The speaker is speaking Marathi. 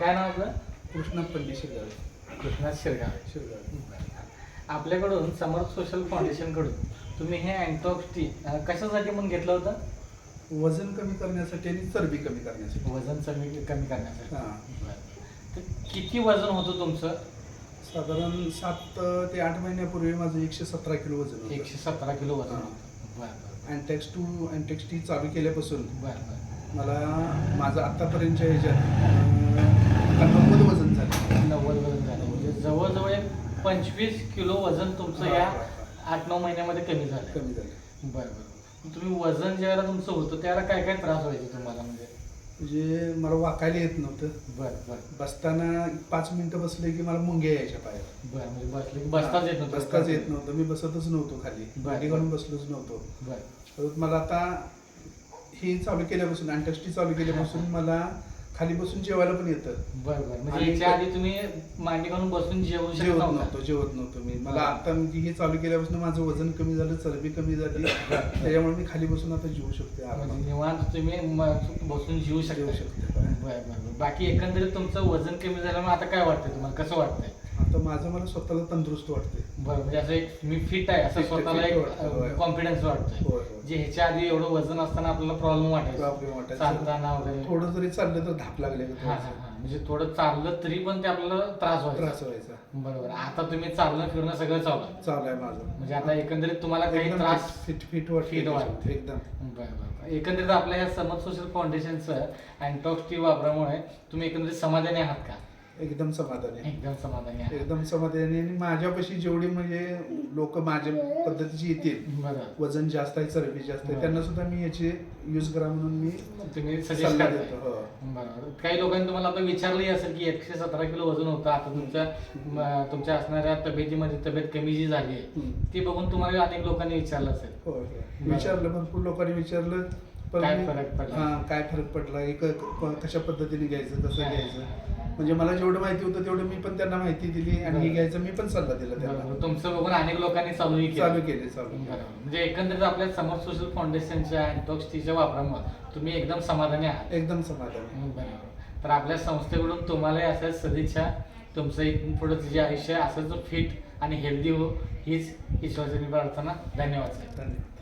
काय नाव आपलं? कृष्णा पंडित शिरगावे. कृष्णा शिरगावे. शिरगावे. आपल्याकडून समर्थ सोशल फाउंडेशनकडून तुम्ही हे अँटॉक्स टी अं, कशासाठी म्हणून घेतलं होतं? वजन कमी करण्यासाठी आणि चरबी कमी करण्यासाठी. वजन कमी कमी करण्यासाठी. हां. बरं. तर किती वजन होतं तुमचं? साधारण सात ते आठ महिन्यापूर्वी माझं एकशे सतरा किलो वजन एकशे सतरा किलो वजन. होतं. बरं अँटेक्स टू अँटेक्स टी चालू केल्यापासून बरं बरं. मला माझं आत्तापर्यंतच्या ह्याच्यात नव्वद वजन झालं. नव्वद वजन झालं. म्हणजे जवळजवळ एक पंचवीस किलो वजन तुमचं या. आठ नऊ महिन्यामध्ये कमी झालं. कमी झालं. बरं बरं. तुम्ही वजन ज्यावेळेला तुमचं होतं त्यावेळेला काय काय त्रास व्हायचे तुम्हाला म्हणजे? म्हणजे मला वाकायला येत नव्हतं. बरं बरं. बसताना पाच मिनिटं बसले की मला मुंग्या यायच्या पायाला बरं म्हणजे बसले की बसताच येत नव्हतं. बसताच येत नव्हतं. मी बसतच नव्हतो खाली. गाडी घालून बसलोच नव्हतो. बरं. परत मला आता हे चालू केल्यापासून अँटेक्स्टी चालू केल्यापासून मला खाली बसून जेवायला पण येतं. बरं बरं. म्हणजे आणि याच्या आधी तुम्ही मांडी घालून बसून जेवू जेवत नव्हता नव्हतो जेवत नव्हतो मी. मला. आता म्हणजे हे चालू केल्यापासून माझं वजन कमी झालं चरबी कमी झाली. त्याच्यामुळे मी खाली बसून आता जेवू शकते म्हणजे. निवांत तुम्ही म- बसून जेवू शकता जेवू शकते. बरं बरं बरं. बाकी एकंदरीत तुमचं वजन कमी झाल्यामुळे आता काय वाटतंय तुम्हाला? कसं वाटतंय? आता माझं मला स्वतःला तंदुरुस्त वाटते बरं म्हणजे असं एक मी फिट आहे असं Fit- स्वतःला fit एक वाटतं, होय. कॉन्फिडन्स वाटतोय. होय, होय. जे ह्याच्या आधी एवढं वजन असताना आपल्याला प्रॉब्लेम वाटायचा. प्रॉब्लेम वाटायचा. चालताना वगैरे. थोडं जरी चाललं तर धाप लागले हा हा हा. म्हणजे थोडं चाललं तरी पण ते आपल्याला त्रास त्रास व्हायचा. व्हायचा बरोबर. आता तुम्ही चालणं फिरणं सगळं चालू आहे. चालू आहे माझं. म्हणजे आता एकंदरीत तुम्हाला काही एकदम त्रास फिट फिट fit वाटते. एकदम. बरं बरं बरं. एकंदरीत आपल्या या समर्थ सोशल फाउंडेशनचं अँटॉक्स टी वापरामुळे तुम्ही एकंदरीत समाधानी आहात का? एकदम समाधानी आहे. एकदम समाधानी आहात एकदम समाधानी आणि माझ्यापाशी जेवढी म्हणजे लोक माझ्या पद्धतीची येतील बरं वजन जास्त आहे चरबी जास्त आहे. त्यांना सुद्धा मी याची यूज करा म्हणून मी तुम्ही सजेस्ट सल्ला करताय देतो हो. बरोबर काही लोकांनी तुम्हाला आता विचारलंही असेल की एकशे सतरा किलो वजन होतं आता तुमच्या म, तुमच्या असणाऱ्या तब्येतीमध्ये तब्येत कमी जी झाली आहे हम्म. ती बघून तुम्हाला अनेक लोकांनी विचारलं असेल होय, होय. विचारलं भरपूर लोकांनी विचारलं पण काय मी- फरक पडला? हा, काय फरक पडला हे क- क- कशा पद्धतीने घ्यायचं कसं हा. घ्यायचं म्हणजे मला जेवढं माहिती होतं तेवढं मी पण त्यांना माहिती दिली आणि हे. घ्यायचं मी पण सल्ला दिला बरोबर त्यांना. तुमचं बघून अनेक लोकांनी चालूही केलं. चालू केले चालू केले. बरोबर म्हणजे एकंदरीत आपल्या समर्थ सोशल फाउंडेशनच्या अँटॉक्स टीच्या वापरामुळे तुम्ही एकदम समाधानी आहात. एकदम समाधान. बरोबर तर आपल्या संस्थेकडून तुम्हालाही अशाच सदिच्छा. तुमचं इथून पुढं जे आयुष्य असंच फिट आणि हेल्दी हो हीच ईश्वराची प्रार्थना धन्यवाद साहेब धन्यवाद.